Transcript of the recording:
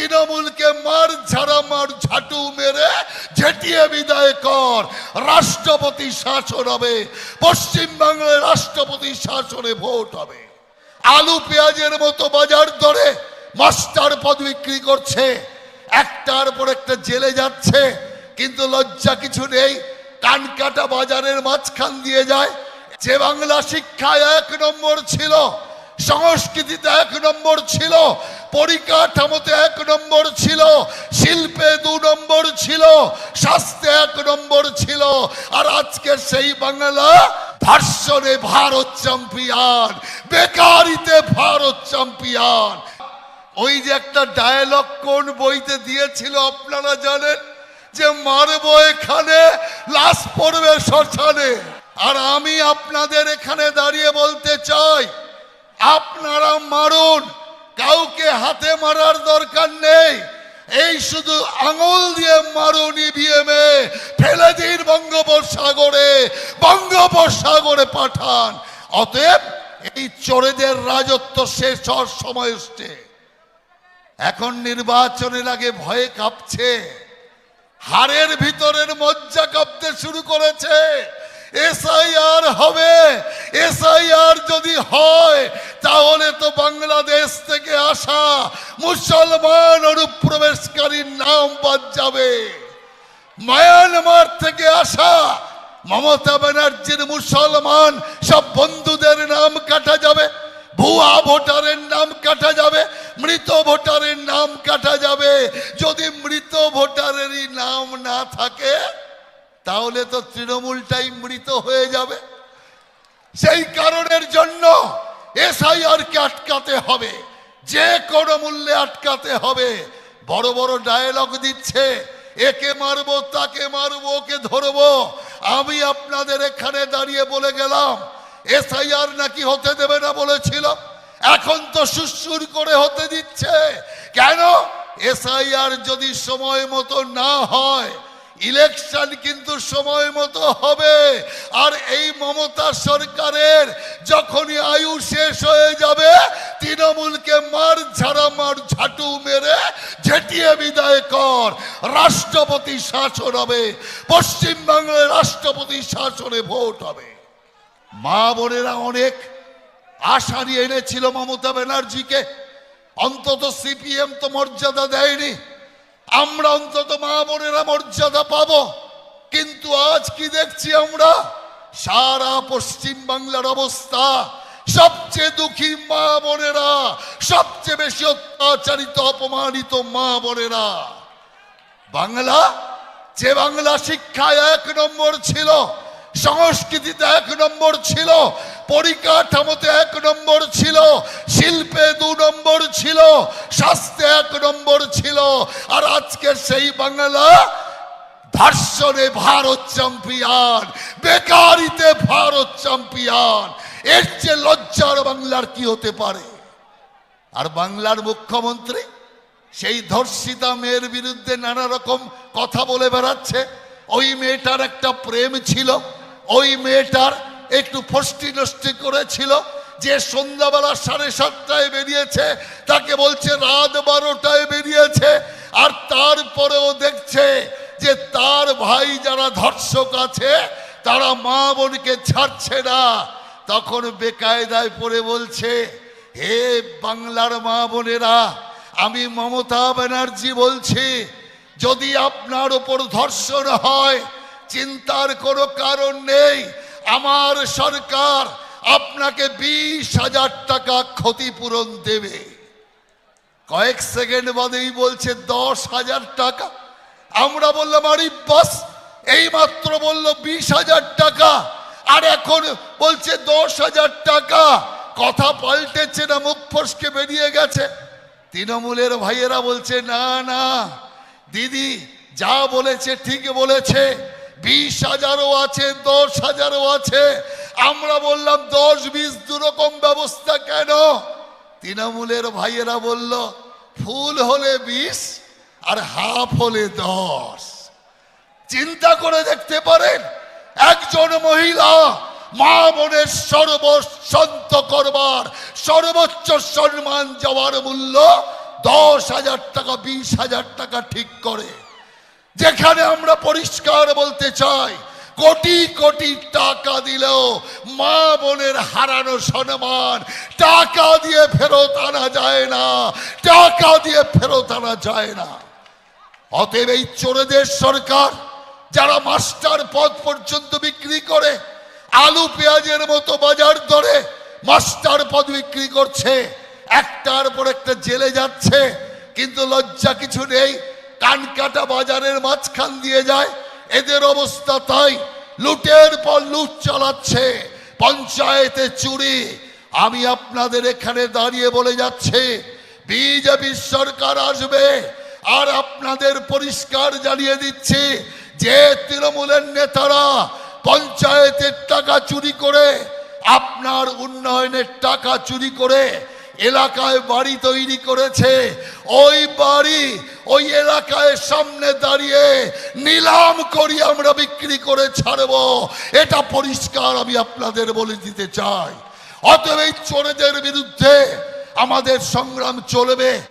তৃণমূলকে মার ঝাড়া মার ঝাঁটু মেরে ঝেটিয়ে বিদায় কর। রাষ্ট্রপতি শাসন হবে। পশ্চিমবাংলায় রাষ্ট্রপতি শাসনে ভোট হবে। আলু পেঁয়াজের মতো বাজার দরে মাস্টার পদ বিক্রি করছে। একটার পর একটা জেলে যাচ্ছে। কিন্তু লজ্জা কিছু নেই। কান কাটা বাজারের মাঝখান দিয়ে যায়। যে বাংলা শিক্ষায় এক নম্বর ছিল, সংস্কৃতিতে এক নম্বর ছিল পরিকাঠামোতে এক নম্বর ছিল, শিল্পে দু নম্বর ছিল, স্বাস্থ্যে এক নম্বর ছিল। আর আজকে সেই বাংলা ভার্সনে ভারত চ্যাম্পিয়ন, বেকারিতে ভারত চ্যাম্পিয়ন। ওই যে একটা ডায়ালগ কোন বইতে দিয়েছিল আপনারা জানেন? যে মারবো এখানে, লাশ পড়বে শ্মশানে। আর আমি আপনাদের এখানে দাঁড়িয়ে বলতে চাই, আপনারা মারুন, কাউকে হাতে মারার দরকার নেই। এই শুধু আঙুল দিয়ে মারুন ইভিএমে ফেলে দিন বঙ্গোপসাগরে। বঙ্গোপসাগরে পাঠান। অতএব এই চোরেদের রাজত্ব শেষ হওয়ার সময় এসছে। এখন নির্বাচনের আগে ভয়ে কাঁপছে। হারের ভিতরের মজ্জা কাঁপতে শুরু করেছে। এসআইআর হবে। এসআইআর যদি হয় তাহলে তো বাংলাদেশ থেকে আসা মুসলমান অনুপ্রবেশকারীর নাম বাদ যাবে। মায়ানমার থেকে আসা মমতা ব্যানার্জির মুসলমান, সব বন্ধুদের নাম কাটা যাবে, ভুয়া ভোটারের নাম কাটা যাবে, মৃত ভোটারের নাম কাটা যাবে। যদি মৃত ভোটারেরই নাম না থাকে, তাহলে তো তৃণমূলটাই মৃত হয়ে যাবে। সেই কারণের জন্য এসআইআর কে আটকাতে হবে, যে কোনো মূল্যে আটকাতে হবে। বড় বড় ডায়লগ দিচ্ছে, একে মারবো, তাকে মারবো, ওকে ধরবো। আমি আপনাদের এখানে দাঁড়িয়ে বলে গেলাম, এসআইআর নাকি হতে দেবে না বলেছিল। এখন তো সুসুর করে হতে দিচ্ছে। কেন? এসআইআর যদি সময় মতো না হয় ইলেকশন কিন্তু সময় মতো হবে। আর এই মমতা সরকারের যখনই আয়ু শেষ হয়ে যাবে, তৃণমূলকে মার ঝাড়া মার ঝাঁটু মেরে ঝেটিয়ে বিদায় কর। রাষ্ট্রপতি শাসন হবে। পশ্চিমবাংলায় রাষ্ট্রপতি শাসনে ভোট হবে। মা বোনেরা অনেক আশা নিয়ে এনেছিল মমতা ব্যানার্জিকে। অন্তত সিপিএম তো মর্যাদা দেয়নি। আমরা অন্তত মা বোনেরা মর্যাদা পাবো। কিন্তু আজ কি দেখছি আমরা? সারা পশ্চিম বাংলার অবস্থা সবচেয়ে দুঃখী মা বোনেরা, সবচেয়ে বেশি অত্যাচারিত, অপমানিত মা বোনেরা। বাংলা, যে বাংলা শিক্ষায় এক নম্বর ছিল, সংস্কৃতিতে এক নম্বর ছিল পরিকাঠামোতে এক নম্বর ছিল, শিল্পে দু নম্বর ছিল, স্বাস্থ্যে এক নম্বর ছিল। আর আজকে সেই বাংলা ভার্সনে ভারত চ্যাম্পিয়ন, বেকারিতে ভারত চ্যাম্পিয়ন। এর যে লজ্জার বাংলার কি হতে পারে? আর বাংলার মুখ্যমন্ত্রী সেই ধর্ষিতা মেয়ের বিরুদ্ধে নানা রকম কথা বলে বেড়াচ্ছে। ওই মেয়েটার একটা প্রেম ছিল, ওই মেয়েটার একটু ফষ্টি নষ্টি করেছিল, যে সন্ধ্যাবেলা সাড়ে সাতটায় বেরিয়েছে, তাকে বলছে, রাত বারোটায় বেরিয়েছে। আর তারপরেও দেখছে যে তার ভাই যারা ধর্ষক আছে, তারা মা বোনকে ছাড়ছে না। তখন বেকায়দায় পড়ে বলছে, হে বাংলার মা বোনেরা, আমি মমতা ব্যানার্জি বলছি, যদি আপনার ওপর ধর্ষণ হয়, চিন্তার কোনো কারণ নেই আমার সরকার আপনাকে বিশ হাজার টাকা ক্ষতিপূরণ দেবে। কয়েক সেকেন্ড বাদেই বলছে দশ হাজার টাকা। আমরা বললাম, আরে বাস এই মাত্র বলল বিশ হাজার টাকা। আর এখন বলছে দশ হাজার টাকা। কথা পাল্টেছে না, মুখ ফসকে বেরিয়ে গেছে। তৃণমূলের ভাইয়েরা বলছে, না না, দিদি, যা বলেছে ঠিক বলেছে। বিশ হাজারও আছে, দশ হাজারও আছে। আমরা বললাম দশ বিশ দুরকম ব্যবস্থা কেন? তৃণমূলের ভাইয়েরা বলল, ফুল হলে বিশ আর হাফ হলে দশ। চিন্তা করে দেখতে পারেন, একজন মহিলা মা বোনের সর্বসন্ত করবার, সর্বোচ্চ সম্মান যাওয়ার মূল্য দশ হাজার টাকা, বিশ হাজার টাকা ঠিক করে। যেখানে আমরা বলতে চাই, কোটি কোটি টাকা দিলেও মা বোনের হারানো সম্মান টাকা দিয়ে ফেরত আনা যায় না, টাকা দিয়ে ফেরত আনা যায় না। অতএব এই চোরেদের সরকার যারা মাস্টার পদ পর্যন্ত বিক্রি করে, আলু পেঁয়াজের মতো বাজার দরে মাস্টার পদ বিক্রি করছে, একটার পর একটা জেলে যাচ্ছে, কিন্তু লজ্জা কিছু নেই, কানকাটা বাজারের মাঝখান দিয়ে যায় এদের অবস্থা তাই। লুটের পর লুট চালাচ্ছে, পঞ্চায়েতে চুরি। আমি আপনাদের এখানে দাঁড়িয়ে বলে যাচ্ছে, বিজেপি সরকার আসবে আর আপনাদের পরিষ্কার জানিয়ে দিচ্ছি যে তৃণমূলের নেতারা পঞ্চায়েতের টাকা চুরি করে, আপনার উন্নয়নের টাকা চুরি করে এলাকায় বাড়ি তৈরি করেছে। ওই বাড়ি ওই এলাকায় সামনে দাঁড়িয়ে নিলাম করি আমরা বিক্রি করে ছাড়ব। এটা পরিষ্কার আমি আপনাদের বলে দিতে চাই। অতএব এই চোরেদের বিরুদ্ধে আমাদের সংগ্রাম চলবে।